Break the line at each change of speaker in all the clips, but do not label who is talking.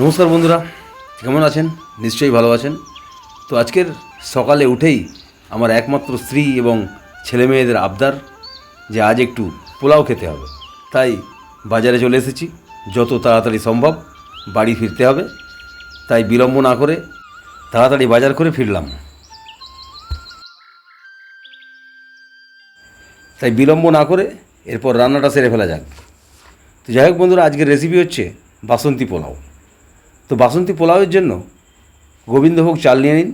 নমস্কার বন্ধুরা, কেমন আছেন? নিশ্চয়ই ভালো আছেন। তো আজকের সকালে উঠেই আমার একমাত্র স্ত্রী এবং ছেলে মেয়েদের আবদার যে আজ একটু পোলাও খেতে হবে। তাই বাজারে চলে এসেছি। যত তাড়াতাড়ি সম্ভব বাড়ি ফিরতে হবে। তাই বিলম্ব না করে তাড়াতাড়ি বাজার করে ফিরলাম। তাই বিলম্ব না করে এরপর রান্নাটা সেরে ফেলা যাক। তো যাই হোক বন্ধুরা, আজকের রেসিপি হচ্ছে বাসন্তী পোলাও। তো বাসন্তী পোলাওয়ের জন্য গোবিন্দভোগ চাল নিয়ে নিন।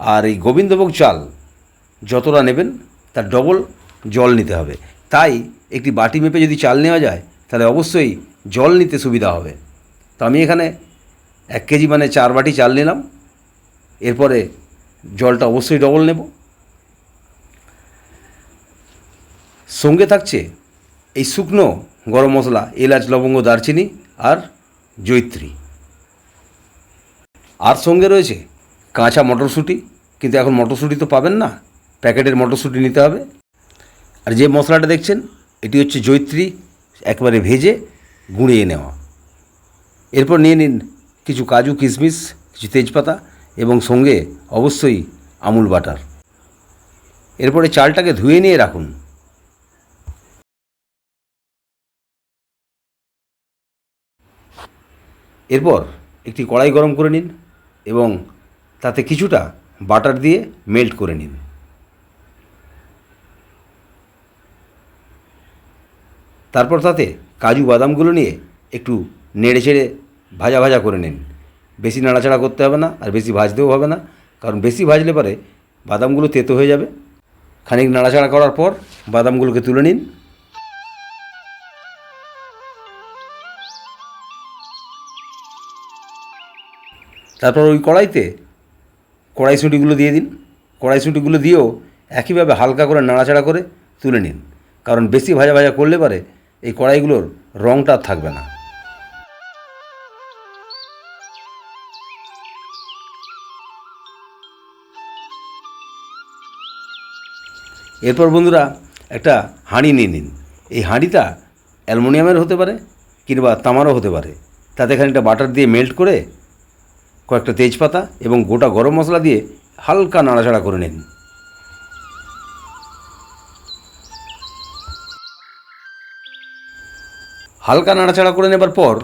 আর এই গোবিন্দভোগ চাল যতটা নেবেন, তার ডবল জল নিতে হবে। তাই একটি বাটি মেপে যদি চাল নেওয়া যায়, তাহলে অবশ্যই জল নিতে সুবিধা হবে। তো আমি এখানে এক কেজি মানে চার বাটি চাল নিলাম। এরপরে জলটা অবশ্যই ডবল নেব। সঙ্গে থাকছে এই শুকনো গরম মশলা, এলাচ, লবঙ্গ, দারচিনি আর জৈত্রী আর সঙ্গে রয়েছে কাঁচা মটরশুঁটি, কিন্তু এখন মটরশুঁটি তো পাবেন না, প্যাকেটের মটরশুঁটি নিতে হবে। আর যে মশলাটা দেখছেন, এটি হচ্ছে জৈত্রী একবারে ভেজে গুঁড়িয়ে নেওয়া। এরপর নিয়ে নিন কিছু কাজু কিশমিশ, কিছু তেজপাতা এবং সঙ্গে অবশ্যই আমুল বাটার। এরপরে চালটাকে ধুয়ে নিয়ে রাখুন। এরপর একটি কড়াই গরম করে নিন। এবং তাতে কিছুটা বাটার দিয়ে মেল্ট করে নিন। তারপর তাতে কাজু বাদামগুলো নিয়ে একটু নেড়ে চেড়ে ভাজা ভাজা করে নিন। বেশি নাড়াচাড়া করতে হবে না আর বেশি ভাজতেও হবে না, কারণ বেশি ভাজলে পরে বাদামগুলো তেতো হয়ে যাবে। খানিক নাড়াচাড়া করার পর বাদামগুলোকে তুলে নিন। তারপর ওই কড়াইতে কড়াইশুঁটিগুলো দিয়ে দিন। কড়াইশুঁটিগুলো দিয়েও একইভাবে হালকা করে নাড়াচাড়া করে তুলে নিন। কারণ বেশি ভাজা ভাজা করলে পারে এই কড়াইগুলোর রঙটা থাকবে না। এরপর বন্ধুরা একটা হাঁড়ি নিয়ে নিন। এই হাঁড়িটা অ্যালুমিনিয়ামের হতে পারে কিংবা তামারও হতে পারে। তাতে খানিকটা বাটার দিয়ে মেল্ট করে কয়েকটা তেজপাতা এবং গোটা গরম মশলা দিয়ে হালকা নাড়াচাড়া করে নিন। হালকা নাড়াচাড়া করে নেবার পর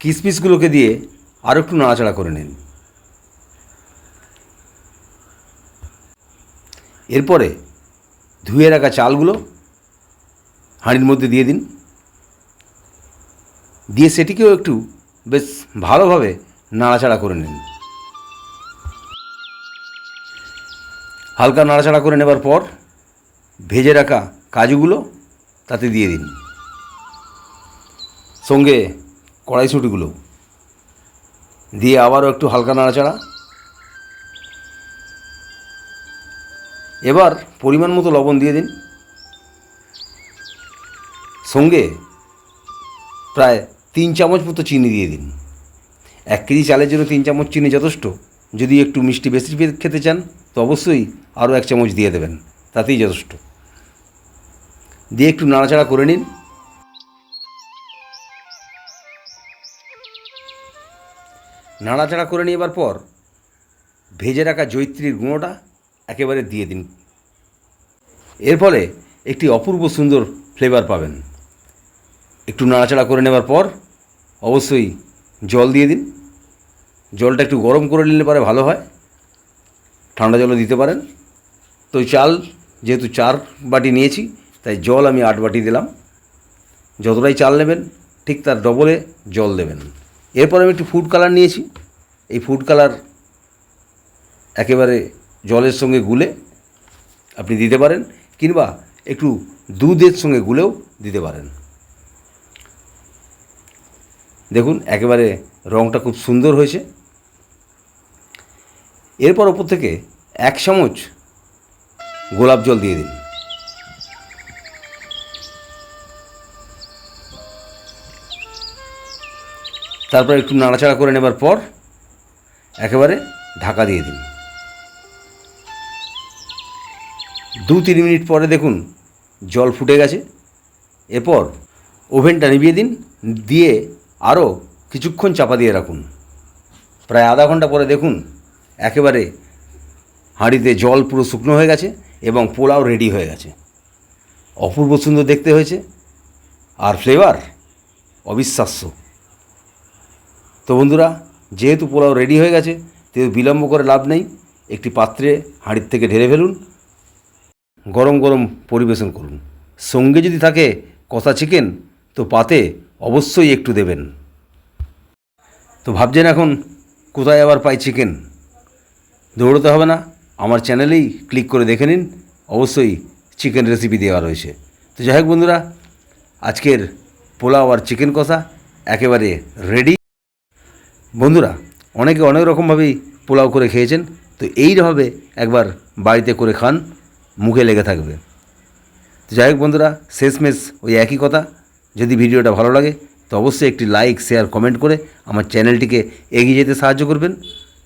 কিশমিশগুলোকে দিয়ে আরও একটু নাড়াচাড়া করে নিন। এরপরে ধুয়ে রাখা চালগুলো হাঁড়ির মধ্যে দিয়ে দিন। দিয়ে সেটিকেও একটু বেশ ভালোভাবে নাড়াচাড়া করে নিন। হালকা নাড়াচাড়া করে নেবার পর ভেজে রাখা কাজুগুলো তাতে দিয়ে দিন। সঙ্গে কড়াইশুঁটিগুলো। দিয়ে আবারও একটু হালকা নাড়াচাড়া। এবার পরিমাণ মতো লবণ দিয়ে দিন। সঙ্গে প্রায় তিন চামচ মতো চিনি দিয়ে দিন। এক কেজি চালের জন্য তিন চামচ চিনি যথেষ্ট। যদি একটু মিষ্টি বেশি খেতে চান, তো অবশ্যই আরও এক চামচ দিয়ে দেবেন। তাতেই যথেষ্ট। দিয়ে একটু নাড়াচাড়া করে নিন। নাড়াচাড়া করে নেবার পর ভেজে রাখা জৈত্রীর গুঁড়োটা একেবারে দিয়ে দিন। এর ফলে একটি অপূর্ব সুন্দর ফ্লেভার পাবেন। একটু নাড়াচাড়া করে নেবার পর অবশ্যই জল দিয়ে দিন। জলটা একটু গরম করে নিলে পরে ভালো হয়। ঠান্ডা জলও দিতে পারেন। তো চাল, যেহেতু চার বাটি নিয়েছি, তাই জল আমি আট বাটি দিলাম। যতটাই চাল নেবেন, ঠিক তার ডবলে জল দেবেন। এরপর আমি একটু ফুড কালার নিয়েছি। এই ফুড কালার একেবারে জলের সঙ্গে গুলে আপনি দিতে পারেন, কিংবা একটু দুধের সঙ্গে গুলেও দিতে পারেন। দেখুন, একেবারে রঙটা খুব সুন্দর হয়েছে। এরপর ওপর থেকে এক চামচ গোলাপ জল দিয়ে দিন। তারপর একটু নাড়াচাড়া করে নেবার পর একেবারে ঢাকা দিয়ে দিন। দু তিন মিনিট পরে দেখুন জল ফুটে গেছে। এরপর ওভেনটা নিভিয়ে দিন, দিয়ে আরও কিছুক্ষণ চাপা দিয়ে রাখুন। প্রায় আধা ঘণ্টা পরে দেখুন একেবারে হাঁড়িতে জল পুরো শুকনো হয়ে গেছে এবং পোলাও রেডি হয়ে গেছে। অপূর্ব সুন্দর দেখতে হয়েছে। আর ফ্লেভার অবিশ্বাস্য। তো বন্ধুরা, যেহেতু পোলাও রেডি হয়ে গেছে, তেহেতু বিলম্ব করে লাভ নেই, একটি পাত্রে হাঁড়ির থেকে ঢেলে ফেলুন, গরম গরম পরিবেশন করুন। সঙ্গে যদি থাকে কষা চিকেন তো পাতে অবশ্যই একটু দেবেন। তো ভাবছেন এখন কোথায় আবার পাই চিকেন দৌড়তে হবে না। আমার চ্যানেলেই ক্লিক করে দেখে নিন। অবশ্যই চিকেন রেসিপি দেওয়া রয়েছে। তো যাই হোক বন্ধুরা, আজকের পোলাও আর চিকেন কষা একেবারে রেডি বন্ধুরা, অনেকে অনেক রকমভাবেই পোলাও করে খেয়েছেন। তো এইভাবে একবার বাড়িতে করে খান, মুখে লেগে থাকবে। তো যাই হোক বন্ধুরা, শেষমেশ ওই একই কথা। যদি ভিডিওটা ভালো লাগে, তো অবশ্যই একটি লাইক শেয়ার কমেন্ট করে আমার চ্যানেলটিকে এগিয়ে যেতে সাহায্য করবেন।